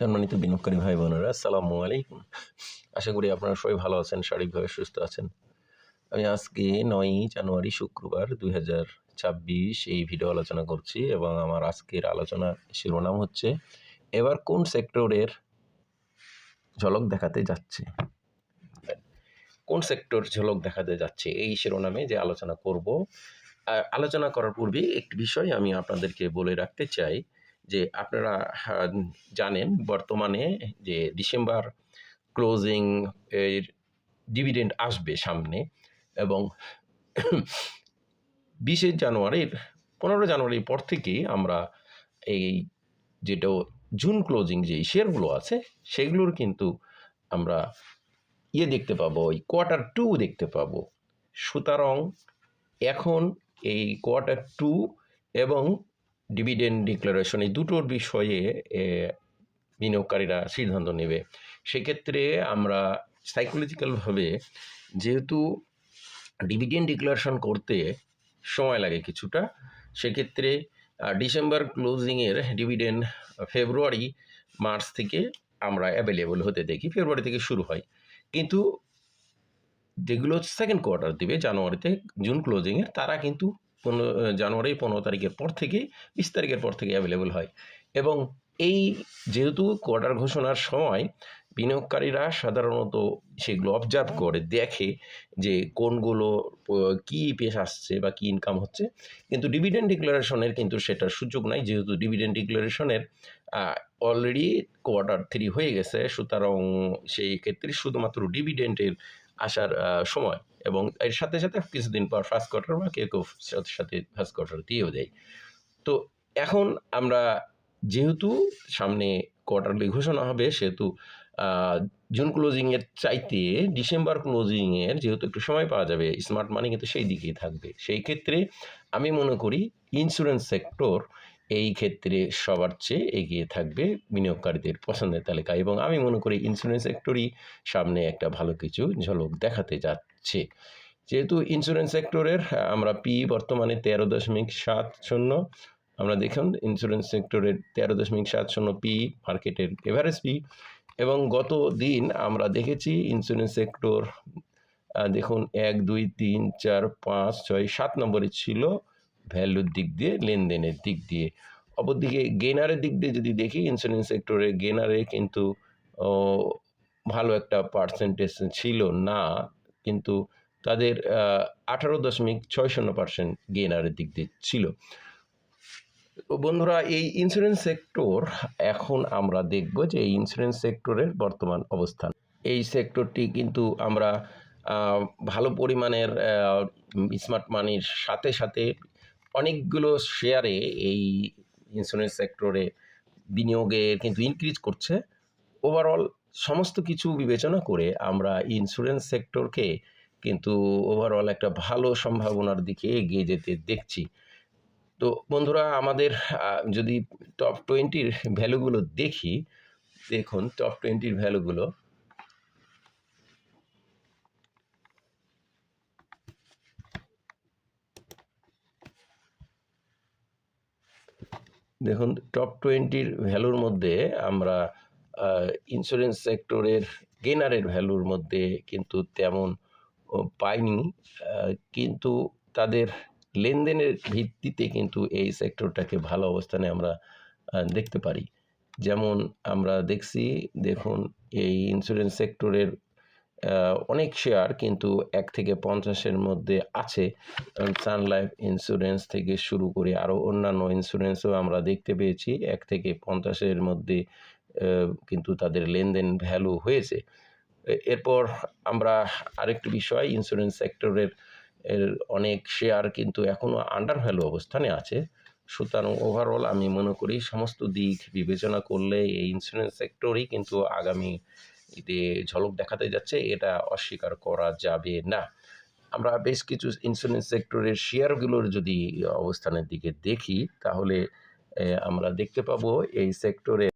সম্মানিত বিনিয়োগকারী ভাই বোনেরা, আসসালামু আলাইকুম। আশা করি আপনারা সবাই ভালো আছেন, শারীরিকভাবে সুস্থ আছেন। আমি আজকে নয়ই জানুয়ারি শুক্রবার দুই হাজার ছাব্বিশ এই ভিডিও আলোচনা করছি এবং আমার আজকের আলোচনা শিরোনাম হচ্ছে, এবার কোন সেক্টরের ঝলক দেখাতে যাচ্ছে? কোন সেক্টর ঝলক দেখাতে যাচ্ছে? এই শিরোনামে যে আলোচনা করব আলোচনা করার পূর্বে একটি বিষয় আমি আপনাদেরকে বলে রাখতে চাই। যে আপনারা জানেন বর্তমানে যে ডিসেম্বর ক্লোজিং এর ডিভিডেন্ড আসবে সামনে এবং বিশে জানুয়ারির, পনেরো জানুয়ারির পর থেকেই আমরা এই যেটা জুন ক্লোজিং যে শেয়ারগুলো আছে, সেগুলোর কিন্তু আমরা ইয়ে দেখতে পাবো ওই কোয়ার্টার টু দেখতে পাবো। সুতরাং এখন এই কোয়ার্টার টু এবং ডিভিডেন্ড ডিক্লারেশন এই দুটোর বিষয়ে বিনিয়োগকারীরা সিদ্ধান্ত নেবে। সেক্ষেত্রে আমরা সাইকোলজিক্যালভাবে যেহেতু ডিভিডেন্ড ডিক্লারেশন করতে সময় লাগে কিছুটা, সেক্ষেত্রে ডিসেম্বর ক্লোজিংয়ের ডিভিডেন্ড ফেব্রুয়ারি মার্চ থেকে আমরা অ্যাভেলেবল হতে দেখি ফেব্রুয়ারি থেকে শুরু হয়। কিন্তু যেগুলো সেকেন্ড কোয়ার্টার দিবে জানুয়ারিতে জুন ক্লোজিংয়ের তারা কিন্তু পনেরো জানুয়ারি পনেরো তারিখের পর থেকে, বিশ তারিখের পর থেকে অ্যাভেলেবল হয়। এবং এই যেহেতু কোয়ার্টার ঘোষণার সময়, বিনিয়োগকারীরা সাধারণত সেগুলো অবজার্ভ করে, দেখে যে কোনগুলো কি পেশ আসছে বা কি ইনকাম হচ্ছে। কিন্তু ডিভিডেন্ড ডিক্লারেশনের কিন্তু সেটার সুযোগ নাই, যেহেতু ডিভিডেন্ড ডিক্লারেশনের অলরেডি কোয়ার্টার থ্রি হয়ে গেছে। সুতরাং সেই ক্ষেত্রে শুধুমাত্র ডিভিডেন্টের আসার সময়। এবং এর সাথে সাথে কিছুদিন পর ফার্স্ট কোয়ার্টার বা কেউ কেউ সাথে সাথে ফার্স্ট কোয়ার্টার দিয়েও দেয়। তো এখন আমরা যেহেতু সামনে কোয়ার্টারলি ঘোষণা হবে, সেহেতু জুন ক্লোজিংয়ের চাইতে ডিসেম্বর ক্লোজিংয়ের যেহেতু একটু সময় পাওয়া যাবে স্মার্ট মানি কিন্তু সেই দিকেই থাকবে। সেই ক্ষেত্রে আমি মনে করি ইন্স্যুরেন্স সেক্টর এই ক্ষেত্রে সবার চেয়ে এগিয়ে থাকবে বিনিয়োগকারীদের পছন্দের তালিকা এবং আমি মনে করি ইন্স্যুরেন্স সেক্টরই সামনে একটা ভালো কিছু ঝলক দেখাতে যাচ্ছে যেহেতু ইন্স্যুরেন্স সেক্টরের আমরা পি বর্তমানে তেরো দশমিক সাত শূন্য। আমরা দেখুন ইন্স্যুরেন্স সেক্টরের তেরো দশমিক সাত শূন্য পি মার্কেটের এভারেজ পি এবং গত দিন আমরা দেখেছি ইন্স্যুরেন্স সেক্টর দেখুন, এক, দুই, তিন, চার, পাঁচ, ছয়, সাত নম্বরে ছিল ভ্যালুর দিক দিয়ে, লেনদেনের দিক দিয়ে। অপরদিকে গেনারের দিক দিয়ে যদি দেখি ইন্স্যুরেন্স সেক্টরে গেনারে কিন্তু ভালো একটা পার্সেন্টেজ ছিল না। কিন্তু তাদের আঠারো দশমিক ছয় শূন্য পার্সেন্ট গেনারের দিক দিয়ে ছিল। বন্ধুরা, এই ইন্স্যুরেন্স সেক্টর এখন আমরা দেখব যে এই ইন্স্যুরেন্স সেক্টরের বর্তমান অবস্থান। এই সেক্টরটি কিন্তু আমরা ভালো পরিমাণের স্মার্ট মানির সাথে সাথে অনেকগুলো শেয়ারে এই ইন্স্যুরেন্স সেক্টরে বিনিয়োগের কিন্তু ইনক্রিজ করছে। ওভারঅল সমস্ত কিছু বিবেচনা করে আমরা ইন্স্যুরেন্স সেক্টরকে কিন্তু ওভারঅল একটা ভালো সম্ভাবনার দিকে এগিয়ে যেতে দেখছি। তো বন্ধুরা, আমাদের যদি টপ টোয়েন্টির ভ্যালুগুলো দেখি, দেখুন টপ টোয়েন্টির ভ্যালুগুলো। দেখুন টপ টোয়েন্টির ভ্যালুর মধ্যে আমরা ইন্স্যুরেন্স সেক্টরের গেনারের ভ্যালুর মধ্যে কিন্তু তেমন ও, পাইনি। কিন্তু তাদের লেনদেনের ভিত্তিতে কিন্তু এই সেক্টরটাকে ভালো অবস্থানে আমরা দেখতে পারি। যেমন আমরা দেখছি দেখুন এই ইন্স্যুরেন্স সেক্টরের অনেক শেয়ার কিন্তু এক থেকে পঞ্চাশের মধ্যে আছে। সান লাইফ ইন্স্যুরেন্স থেকে শুরু করে আরও অন্যান্য ইন্স্যুরেন্সও আমরা দেখতে পেয়েছি। এক থেকে পঞ্চাশের মধ্যে কিন্তু তাদের লেনদেন ভ্যালু হয়েছে। এরপর আমরা আরেকটি বিষয় ইন্স্যুরেন্স সেক্টরের এর অনেক শেয়ার কিন্তু এখনও আন্ডার ভ্যালু অবস্থানে আছে। সুতরাং ওভারঅল আমি মনে করি সমস্ত দিক বিবেচনা করলে এই ইন্স্যুরেন্স সেক্টরই কিন্তু আগামী ঈদে ঝলক দেখাতে যাচ্ছে, এটা অস্বীকার করা যাবে না। আমরা বেশ কিছু ইন্স্যুরেন্স সেক্টরের শেয়ারগুলোর যদি অবস্থানের দিকে দেখি, তাহলে আমরা দেখতে পাবো এই সেক্টরে